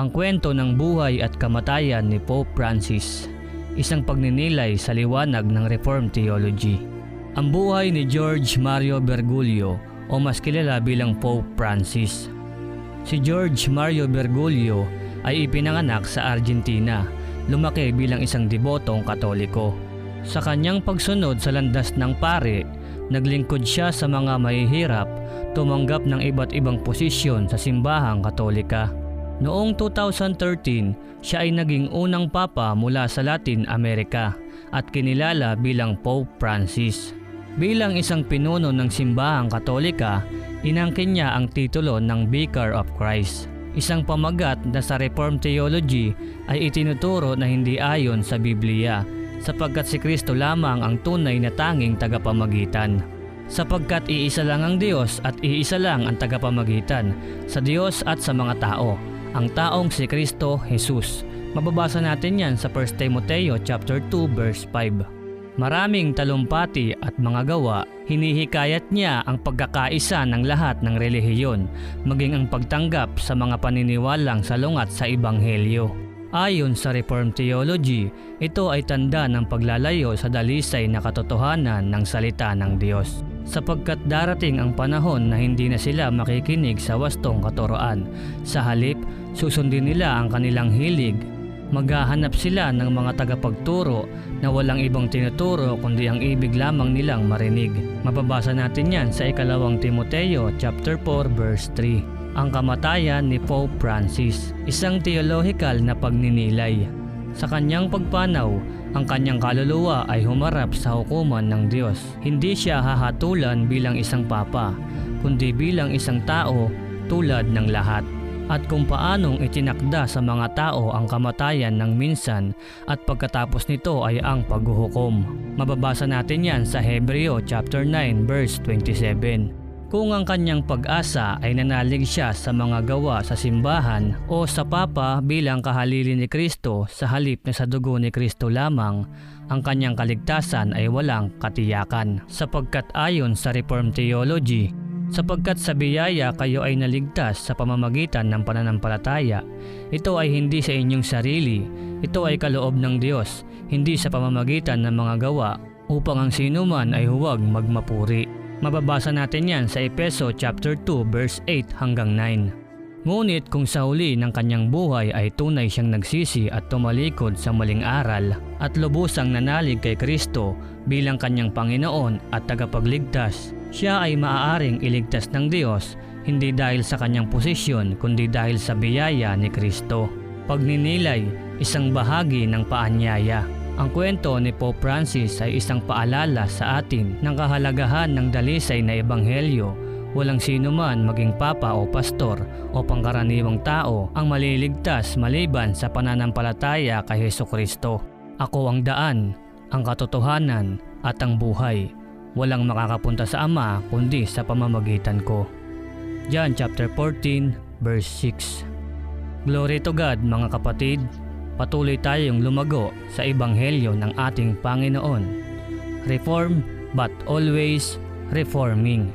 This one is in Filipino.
Ang kwento ng buhay at kamatayan ni Pope Francis, isang pagninilay sa liwanag ng Reformed Theology. Ang buhay ni George Mario Bergoglio o mas kilala bilang Pope Francis. Si George Mario Bergoglio ay ipinanganak sa Argentina, lumaki bilang isang debotong katoliko. Sa kanyang pagsunod sa landas ng pare, naglingkod siya sa mga mahihirap, tumanggap ng iba't ibang posisyon sa simbahang katolika. Noong 2013, siya ay naging unang papa mula sa Latin America at kinilala bilang Pope Francis. Bilang isang pinuno ng simbahang katolika, inangkin niya ang titulo ng Vicar of Christ. Isang pamagat na sa Reformed Theology ay itinuturo na hindi ayon sa Biblia sapagkat si Kristo lamang ang tunay na tanging tagapamagitan. Sapagkat iisa lang ang Diyos at iisa lang ang tagapamagitan sa Diyos at sa mga tao, ang taong si Kristo Jesus. Mababasa natin yan sa 1 Timoteo chapter 2 verse 5. Maraming talumpati at mga gawa, hinihikayat niya ang pagkakaisa ng lahat ng relihiyon, maging ang pagtanggap sa mga paniniwalang salungat sa Ebanghelyo. Ayon sa Reformed Theology, ito ay tanda ng paglalayo sa dalisay na katotohanan ng salita ng Diyos. Sapagkat darating ang panahon na hindi na sila makikinig sa wastong katuroan. Sa halip, susundin nila ang kanilang hilig. Maghahanap sila ng mga tagapagturo na walang ibang tinuturo kundi ang ibig lamang nilang marinig. Mababasa natin yan sa ikalawang Timoteo chapter 4 verse 3 ang kamatayan ni Pope Francis, isang theological na pagninilay. Sa kanyang pagpanaw, ang kanyang kaluluwa ay humarap sa hukuman ng Diyos. Hindi siya hahatulan bilang isang papa, kundi bilang isang tao tulad ng lahat. At kung paanong itinakda sa mga tao ang kamatayan ng minsan at pagkatapos nito ay ang paghuhukom. Mababasa natin yan sa Hebreo chapter 9 verse 27. Kung ang kanyang pag-asa ay nanalig siya sa mga gawa sa simbahan o sa Papa bilang kahalili ni Kristo sa halip na sa dugo ni Kristo lamang, ang kanyang kaligtasan ay walang katiyakan. Sapagkat ayon sa Reformed Theology, sapagkat sa biyaya kayo ay naligtas sa pamamagitan ng pananampalataya, ito ay hindi sa inyong sarili, ito ay kaloob ng Diyos, hindi sa pamamagitan ng mga gawa, upang ang sinuman ay huwag magmapuri. Mababasa natin yan sa Epeso chapter 2 verse 8 hanggang 9. Ngunit kung sa huli ng kanyang buhay ay tunay siyang nagsisi at tumalikod sa maling aral at lubusang nanalig kay Kristo bilang kanyang Panginoon at tagapagligtas, siya ay maaaring iligtas ng Diyos hindi dahil sa kanyang posisyon kundi dahil sa biyaya ni Kristo. Pagninilay, isang bahagi ng paanyaya. Ang kwento ni Pope Francis ay isang paalala sa atin ng kahalagahan ng dalisay na ebanghelyo. Walang sino man maging papa o pastor o pangkaraniwang tao ang maliligtas maliban sa pananampalataya kay Heso Kristo. Ako ang daan, ang katotohanan at ang buhay. Walang makakapunta sa Ama kundi sa pamamagitan ko. John chapter 14 verse 6 Glory to God mga kapatid, patuloy tayong lumago sa ebanghelyo ng ating Panginoon. Reform but always reforming.